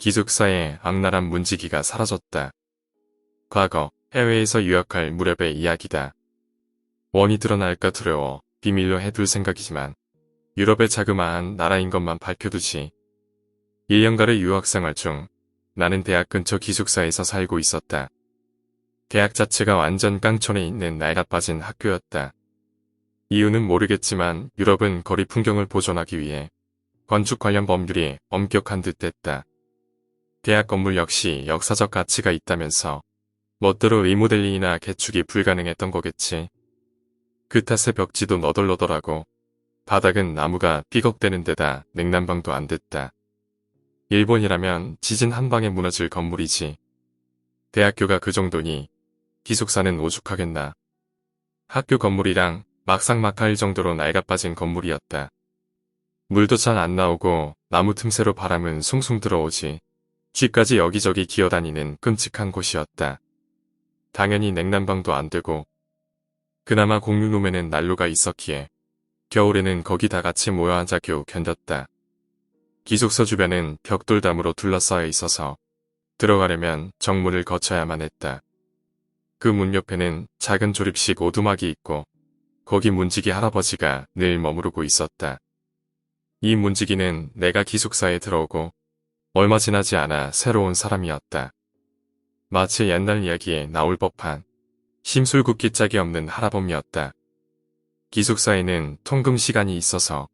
기숙사의 악랄한 문지기가 사라졌다. 과거 해외에서 유학할 무렵의 이야기다. 원이 드러날까 두려워 비밀로 해둘 생각이지만 유럽의 자그마한 나라인 것만 밝혀두지. 1년간의 유학생활 중 나는 대학 근처 기숙사에서 살고 있었다. 대학 자체가 완전 깡촌에 있는 낡아 빠진 학교였다. 이유는 모르겠지만 유럽은 거리 풍경을 보존하기 위해 건축 관련 법률이 엄격한 듯 했다. 대학 건물 역시 역사적 가치가 있다면서 멋대로 리모델링이나 개축이 불가능했던 거겠지. 그 탓에 벽지도 너덜너덜하고 바닥은 나무가 삐걱대는 데다 냉난방도 안 됐다. 일본이라면 지진 한 방에 무너질 건물이지. 대학교가 그 정도니 기숙사는 오죽하겠나. 학교 건물이랑 막상막하일 정도로 낡아 빠진 건물이었다. 물도 잘 안 나오고 나무 틈새로 바람은 숭숭 들어오지. 쥐까지 여기저기 기어다니는 끔찍한 곳이었다. 당연히 냉난방도 안 되고 그나마 공유룸에는 난로가 있었기에 겨울에는 거기 다 같이 모여 앉아 겨우 견뎠다. 기숙사 주변은 벽돌담으로 둘러싸여 있어서 들어가려면 정문을 거쳐야만 했다. 그 문 옆에는 작은 조립식 오두막이 있고 거기 문지기 할아버지가 늘 머무르고 있었다. 이 문지기는 내가 기숙사에 들어오고 얼마 지나지 않아 새로운 사람이었다. 마치 옛날 이야기에 나올 법한 심술궂기 짝이 없는 할아범이었다. 기숙사에는 통금 시간이 있어서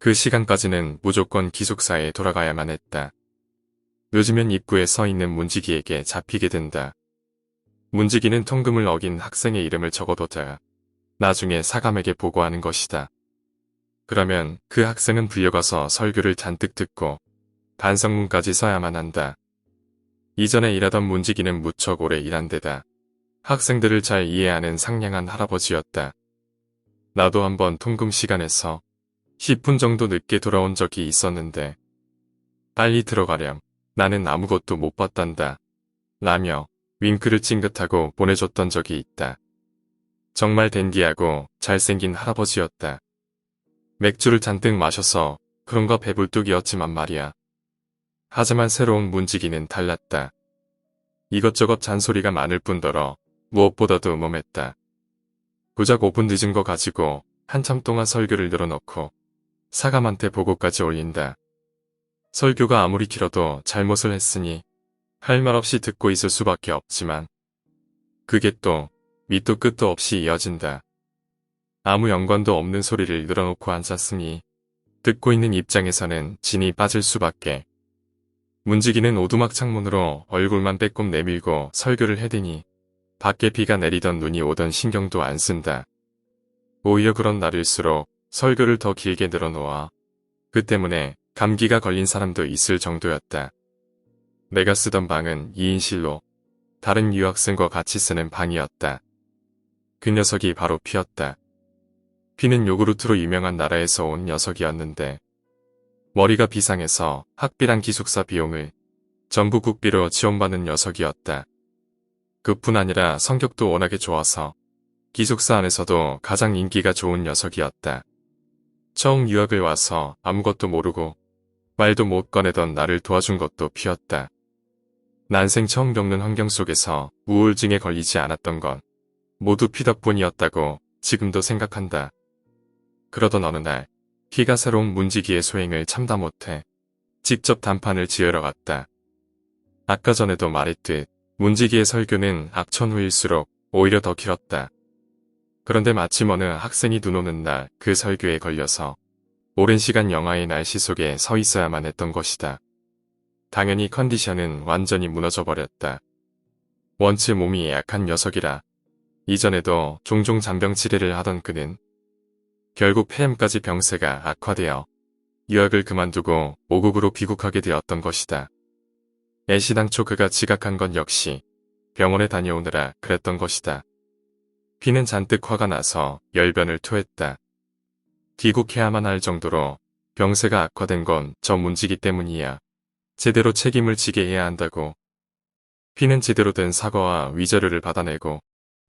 그 시간까지는 무조건 기숙사에 돌아가야만 했다. 늦으면 입구에 서 있는 문지기에게 잡히게 된다. 문지기는 통금을 어긴 학생의 이름을 적어뒀다가 나중에 사감에게 보고하는 것이다. 그러면 그 학생은 불려가서 설교를 잔뜩 듣고 반성문까지 써야만 한다. 이전에 일하던 문지기는 무척 오래 일한 데다 학생들을 잘 이해하는 상냥한 할아버지였다. 나도 한번 통금 시간에서 10분 정도 늦게 돌아온 적이 있었는데 빨리 들어가렴. 나는 아무것도 못 봤단다. 라며 윙크를 찡긋하고 보내줬던 적이 있다. 정말 댄디하고 잘생긴 할아버지였다. 맥주를 잔뜩 마셔서 그런가 배불뚝이었지만 말이야. 하지만 새로운 문지기는 달랐다. 이것저것 잔소리가 많을 뿐더러 무엇보다도 음험했다. 고작 5분 늦은 거 가지고 한참 동안 설교를 늘어놓고 사감한테 보고까지 올린다. 설교가 아무리 길어도 잘못을 했으니 할 말 없이 듣고 있을 수밖에 없지만 그게 또 밑도 끝도 없이 이어진다. 아무 연관도 없는 소리를 늘어놓고 앉았으니 듣고 있는 입장에서는 진이 빠질 수밖에. 문지기는 오두막 창문으로 얼굴만 빼꼼 내밀고 설교를 해대니 밖에 비가 내리던 눈이 오던 신경도 안 쓴다. 오히려 그런 날일수록 설교를 더 길게 늘어놓아 그 때문에 감기가 걸린 사람도 있을 정도였다. 내가 쓰던 방은 2인실로 다른 유학생과 같이 쓰는 방이었다. 그 녀석이 바로 피였다. 피는 요구르트로 유명한 나라에서 온 녀석이었는데 머리가 비상해서 학비랑 기숙사 비용을 전부 국비로 지원받는 녀석이었다. 그뿐 아니라 성격도 워낙에 좋아서 기숙사 안에서도 가장 인기가 좋은 녀석이었다. 처음 유학을 와서 아무것도 모르고 말도 못 꺼내던 나를 도와준 것도 피었다. 난생 처음 겪는 환경 속에서 우울증에 걸리지 않았던 건 모두 피 덕분이었다고 지금도 생각한다. 그러던 어느 날 피가 새로운 문지기의 소행을 참다 못해 직접 단판을 지으러 갔다. 아까 전에도 말했듯 문지기의 설교는 악천 후일수록 오히려 더 길었다. 그런데 마침 어느 학생이 눈 오는 날 그 설교에 걸려서 오랜 시간 영하의 날씨 속에 서 있어야만 했던 것이다. 당연히 컨디션은 완전히 무너져 버렸다. 원체 몸이 약한 녀석이라 이전에도 종종 잔병 치레를 하던 그는 결국 폐암까지 병세가 악화되어 유학을 그만두고 모국으로 귀국하게 되었던 것이다. 애시 당초 그가 지각한 건 역시 병원에 다녀오느라 그랬던 것이다. 피는 잔뜩 화가 나서 열변을 토했다. 귀국해야만 할 정도로 병세가 악화된 건 저 문지기 때문이야. 제대로 책임을 지게 해야 한다고. 피는 제대로 된 사과와 위자료를 받아내고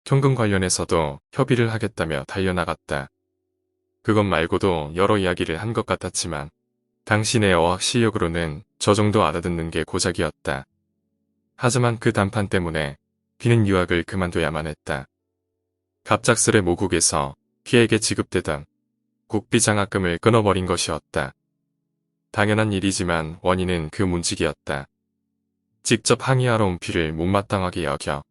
현금 관련해서도 협의를 하겠다며 달려나갔다. 그것 말고도 여러 이야기를 한 것 같았지만 당신의 어학 실력으로는 저 정도 알아듣는 게 고작이었다. 하지만 그 단판 때문에 피는 유학을 그만둬야만 했다. 갑작스레 모국에서 피에게 지급되던 국비 장학금을 끊어버린 것이었다. 당연한 일이지만 원인은 그 문직이었다. 직접 항의하러 온 피를 못마땅하게 여겨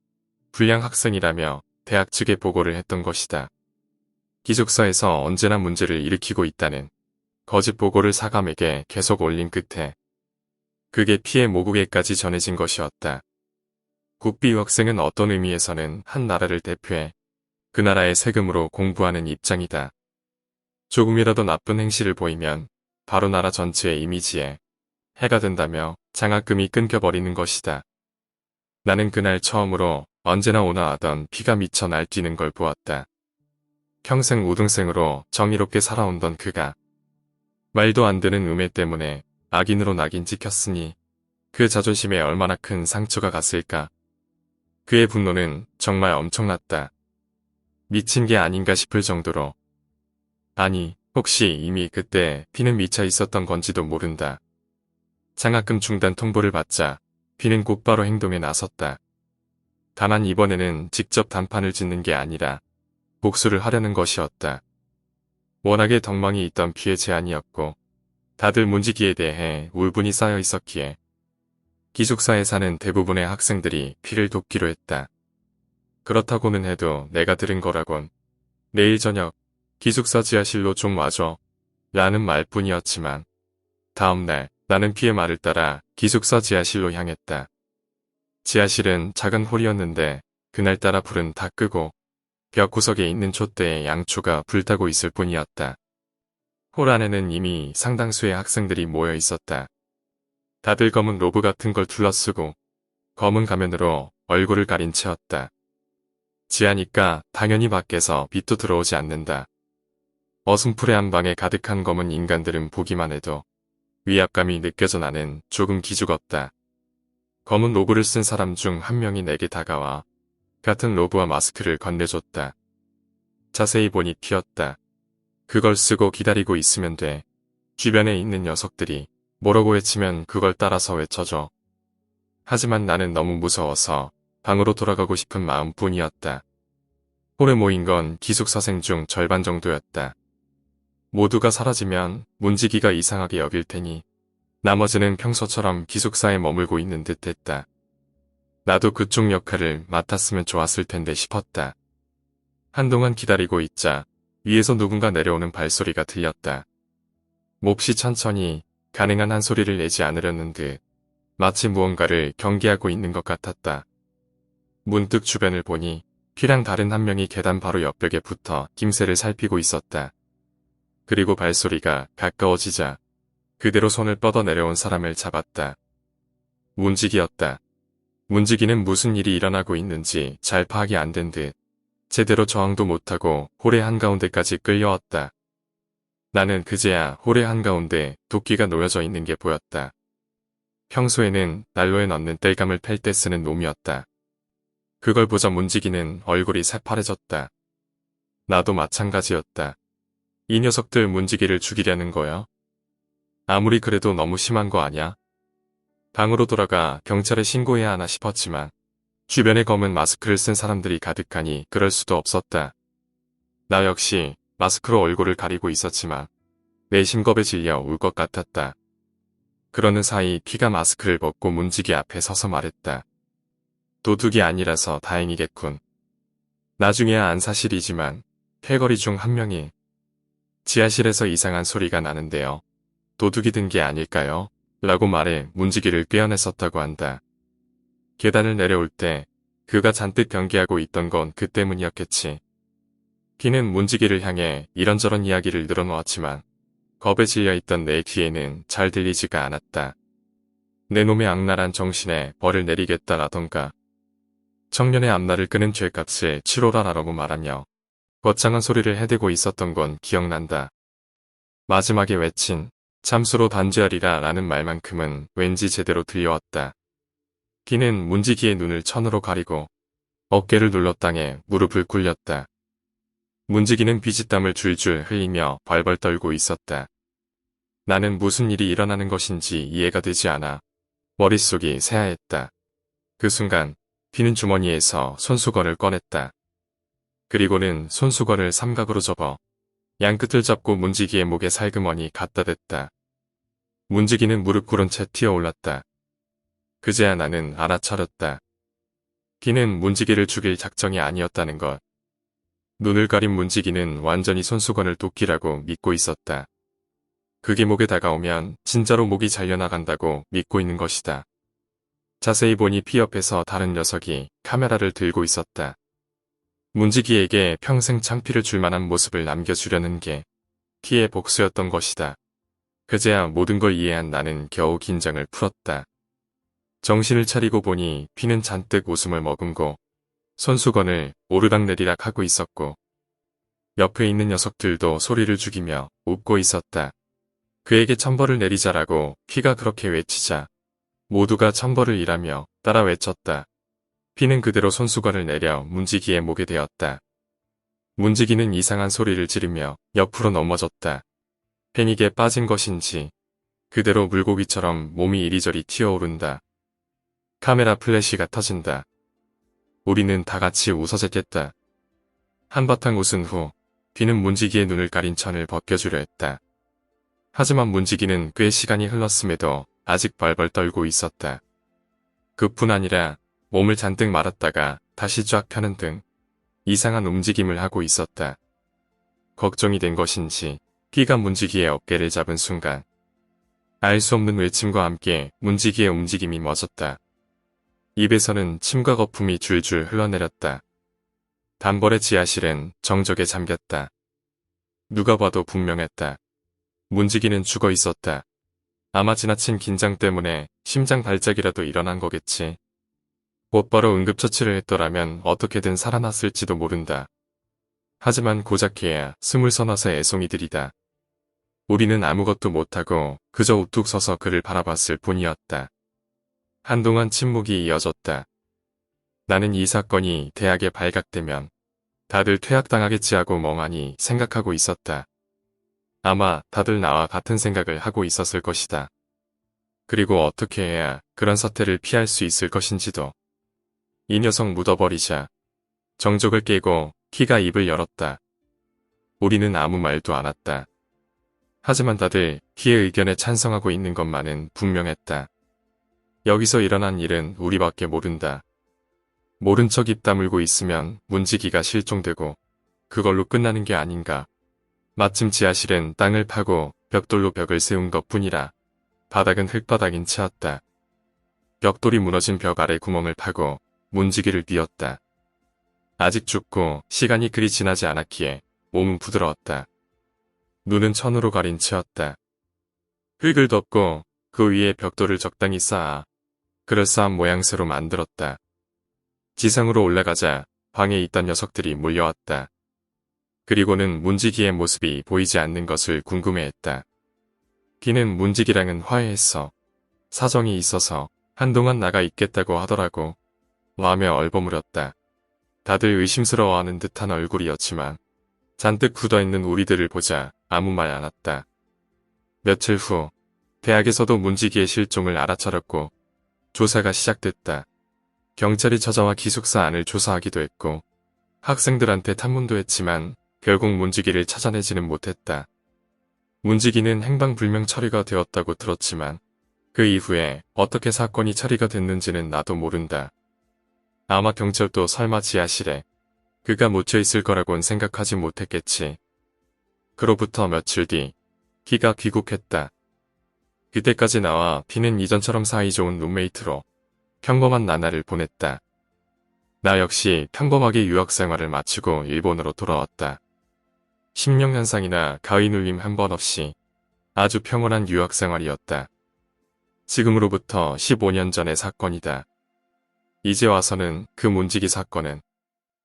불량 학생이라며 대학 측에 보고를 했던 것이다. 기숙사에서 언제나 문제를 일으키고 있다는 거짓 보고를 사감에게 계속 올린 끝에 그게 피해 모국에까지 전해진 것이었다. 국비 유학생은 어떤 의미에서는 한 나라를 대표해 그 나라의 세금으로 공부하는 입장이다. 조금이라도 나쁜 행실을 보이면 바로 나라 전체의 이미지에 해가 된다며 장학금이 끊겨버리는 것이다. 나는 그날 처음으로 언제나 오나 하던 피가 미쳐 날뛰는 걸 보았다. 평생 우등생으로 정의롭게 살아온던 그가 말도 안 되는 음해 때문에 악인으로 낙인 찍혔으니 그 자존심에 얼마나 큰 상처가 갔을까. 그의 분노는 정말 엄청났다. 미친 게 아닌가 싶을 정도로. 아니, 혹시 이미 그때 피는 미쳐 있었던 건지도 모른다. 장학금 중단 통보를 받자 피는 곧바로 행동에 나섰다. 다만 이번에는 직접 단판을 짓는 게 아니라 복수를 하려는 것이었다. 워낙에 덕망이 있던 피의 제안이었고 다들 문지기에 대해 울분이 쌓여 있었기에 기숙사에 사는 대부분의 학생들이 피를 돕기로 했다. 그렇다고는 해도 내가 들은 거라곤 내일 저녁 기숙사 지하실로 좀 와줘 라는 말뿐이었지만 다음날 나는 피의 말을 따라 기숙사 지하실로 향했다. 지하실은 작은 홀이었는데 그날따라 불은 다 끄고 벽 구석에 있는 촛대에 양초가 불타고 있을 뿐이었다. 홀 안에는 이미 상당수의 학생들이 모여 있었다. 다들 검은 로브 같은 걸 둘러쓰고 검은 가면으로 얼굴을 가린 채였다. 지하니까 당연히 밖에서 빛도 들어오지 않는다. 어슴푸레한 방에 가득한 검은 인간들은 보기만 해도 위압감이 느껴져 나는 조금 기죽었다. 검은 로브를 쓴 사람 중 한 명이 내게 다가와 같은 로브와 마스크를 건네줬다. 자세히 보니 피었다. 그걸 쓰고 기다리고 있으면 돼. 주변에 있는 녀석들이 뭐라고 외치면 그걸 따라서 외쳐줘. 하지만 나는 너무 무서워서 방으로 돌아가고 싶은 마음뿐이었다. 홀에 모인 건 기숙사생 중 절반 정도였다. 모두가 사라지면 문지기가 이상하게 여길 테니 나머지는 평소처럼 기숙사에 머물고 있는 듯 했다. 나도 그쪽 역할을 맡았으면 좋았을 텐데 싶었다. 한동안 기다리고 있자 위에서 누군가 내려오는 발소리가 들렸다. 몹시 천천히 가능한 한 소리를 내지 않으려는 듯 마치 무언가를 경계하고 있는 것 같았다. 문득 주변을 보니 피랑 다른 한 명이 계단 바로 옆벽에 붙어 김새를 살피고 있었다. 그리고 발소리가 가까워지자 그대로 손을 뻗어 내려온 사람을 잡았다. 문지기였다. 문지기는 무슨 일이 일어나고 있는지 잘 파악이 안 된 듯 제대로 저항도 못하고 홀의 한가운데까지 끌려왔다. 나는 그제야 홀의 한가운데 도끼가 놓여져 있는 게 보였다. 평소에는 난로에 넣는 땔감을 팰 때 쓰는 놈이었다. 그걸 보자 문지기는 얼굴이 새파래졌다. 나도 마찬가지였다. 이 녀석들 문지기를 죽이려는 거야? 아무리 그래도 너무 심한 거 아냐? 방으로 돌아가 경찰에 신고해야 하나 싶었지만 주변에 검은 마스크를 쓴 사람들이 가득하니 그럴 수도 없었다. 나 역시 마스크로 얼굴을 가리고 있었지만 내 심 겁에 질려 울 것 같았다. 그러는 사이 피가 마스크를 벗고 문지기 앞에 서서 말했다. 도둑이 아니라서 다행이겠군. 나중에야 안 사실이지만 패거리 중 한 명이 지하실에서 이상한 소리가 나는데요. 도둑이 든 게 아닐까요? 라고 말해 문지기를 꿰어냈었다고 한다. 계단을 내려올 때 그가 잔뜩 경계하고 있던 건 그 때문이었겠지. 피는 문지기를 향해 이런저런 이야기를 늘어놓았지만 겁에 질려있던 내 귀에는 잘 들리지가 않았다. 내 놈의 악랄한 정신에 벌을 내리겠다라던가 청년의 앞날을 끄는 죄값을 치러라라고 말하며 거창한 소리를 해대고 있었던 건 기억난다. 마지막에 외친 참수로 단죄하리라 라는 말만큼은 왠지 제대로 들려왔다. 기는 문지기의 눈을 천으로 가리고 어깨를 눌러 땅에 무릎을 굴렸다. 문지기는 비지땀을 줄줄 흘리며 벌벌 떨고 있었다. 나는 무슨 일이 일어나는 것인지 이해가 되지 않아 머릿속이 새하였다. 그 순간 비는 주머니에서 손수건을 꺼냈다. 그리고는 손수건을 삼각으로 접어 양끝을 잡고 문지기의 목에 살그머니 갖다 댔다. 문지기는 무릎 꿇은 채 튀어올랐다. 그제야 나는 알아차렸다. 비는 문지기를 죽일 작정이 아니었다는 것. 눈을 가린 문지기는 완전히 손수건을 도끼라고 믿고 있었다. 그게 목에 다가오면 진짜로 목이 잘려나간다고 믿고 있는 것이다. 자세히 보니 피 옆에서 다른 녀석이 카메라를 들고 있었다. 문지기에게 평생 창피를 줄 만한 모습을 남겨주려는 게 피의 복수였던 것이다. 그제야 모든 걸 이해한 나는 겨우 긴장을 풀었다. 정신을 차리고 보니 피는 잔뜩 웃음을 머금고 손수건을 오르락내리락 하고 있었고 옆에 있는 녀석들도 소리를 죽이며 웃고 있었다. 그에게 천벌을 내리자라고 피가 그렇게 외치자 모두가 천벌을 일하며 따라 외쳤다. 피는 그대로 손수건을 내려 문지기의 목에 대었다. 문지기는 이상한 소리를 지르며 옆으로 넘어졌다. 패닉에 빠진 것인지 그대로 물고기처럼 몸이 이리저리 튀어오른다. 카메라 플래시가 터진다. 우리는 다 같이 웃어댔겠다. 한바탕 웃은 후 비는 문지기의 눈을 가린 천을 벗겨주려 했다. 하지만 문지기는 꽤 시간이 흘렀음에도 아직 벌벌 떨고 있었다. 그뿐 아니라 몸을 잔뜩 말았다가 다시 쫙 펴는 등 이상한 움직임을 하고 있었다. 걱정이 된 것인지 끼가 문지기의 어깨를 잡은 순간 알 수 없는 외침과 함께 문지기의 움직임이 멎었다. 입에서는 침과 거품이 줄줄 흘러내렸다. 단벌의 지하실엔 정적에 잠겼다. 누가 봐도 분명했다. 문지기는 죽어 있었다. 아마 지나친 긴장 때문에 심장 발작이라도 일어난 거겠지. 곧바로 응급처치를 했더라면 어떻게든 살아났을지도 모른다. 하지만 고작해야 스물 서너세 애송이들이다. 우리는 아무것도 못하고 그저 우뚝 서서 그를 바라봤을 뿐이었다. 한동안 침묵이 이어졌다. 나는 이 사건이 대학에 발각되면 다들 퇴학당하겠지 하고 멍하니 생각하고 있었다. 아마 다들 나와 같은 생각을 하고 있었을 것이다. 그리고 어떻게 해야 그런 사태를 피할 수 있을 것인지도. 이 녀석 묻어버리자 정적을 깨고 키가 입을 열었다. 우리는 아무 말도 않았다. 하지만 다들 키의 의견에 찬성하고 있는 것만은 분명했다. 여기서 일어난 일은 우리밖에 모른다. 모른 척 입 다물고 있으면 문지기가 실종되고 그걸로 끝나는 게 아닌가. 마침 지하실엔 땅을 파고 벽돌로 벽을 세운 것 뿐이라 바닥은 흙바닥인 채였다. 벽돌이 무너진 벽 아래 구멍을 파고 문지기를 뉘었다. 아직 죽고 시간이 그리 지나지 않았기에 몸은 부드러웠다. 눈은 천으로 가린 채였다. 흙을 덮고 그 위에 벽돌을 적당히 쌓아 그럴싸한 모양새로 만들었다. 지상으로 올라가자 방에 있던 녀석들이 몰려왔다. 그리고는 문지기의 모습이 보이지 않는 것을 궁금해했다. 기는 문지기랑은 화해했어. 사정이 있어서 한동안 나가 있겠다고 하더라고. 마음에 얼버무렸다. 다들 의심스러워하는 듯한 얼굴이었지만 잔뜩 굳어있는 우리들을 보자 아무 말 않았다. 며칠 후 대학에서도 문지기의 실종을 알아차렸고 조사가 시작됐다. 경찰이 찾아와 기숙사 안을 조사하기도 했고 학생들한테 탐문도 했지만 결국 문지기를 찾아내지는 못했다. 문지기는 행방불명 처리가 되었다고 들었지만 그 이후에 어떻게 사건이 처리가 됐는지는 나도 모른다. 아마 경찰도 설마 지하실에 그가 묻혀 있을 거라곤 생각하지 못했겠지. 그로부터 며칠 뒤 키가 귀국했다. 그때까지 나와 피는 이전처럼 사이좋은 룸메이트로 평범한 나날을 보냈다. 나 역시 평범하게 유학생활을 마치고 일본으로 돌아왔다. 심령현상이나 가위 눌림 한 번 없이 아주 평온한 유학생활이었다. 지금으로부터 15년 전의 사건이다. 이제 와서는 그 문지기 사건은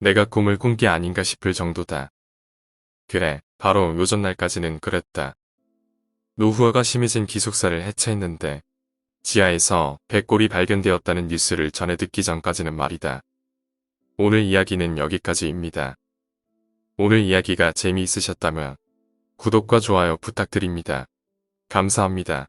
내가 꿈을 꾼 게 아닌가 싶을 정도다. 그래, 바로 요전 날까지는 그랬다. 노후화가 심해진 기숙사를 해체했는데 지하에서 백골이 발견되었다는 뉴스를 전해 듣기 전까지는 말이다. 오늘 이야기는 여기까지입니다. 오늘 이야기가 재미있으셨다면 구독과 좋아요 부탁드립니다. 감사합니다.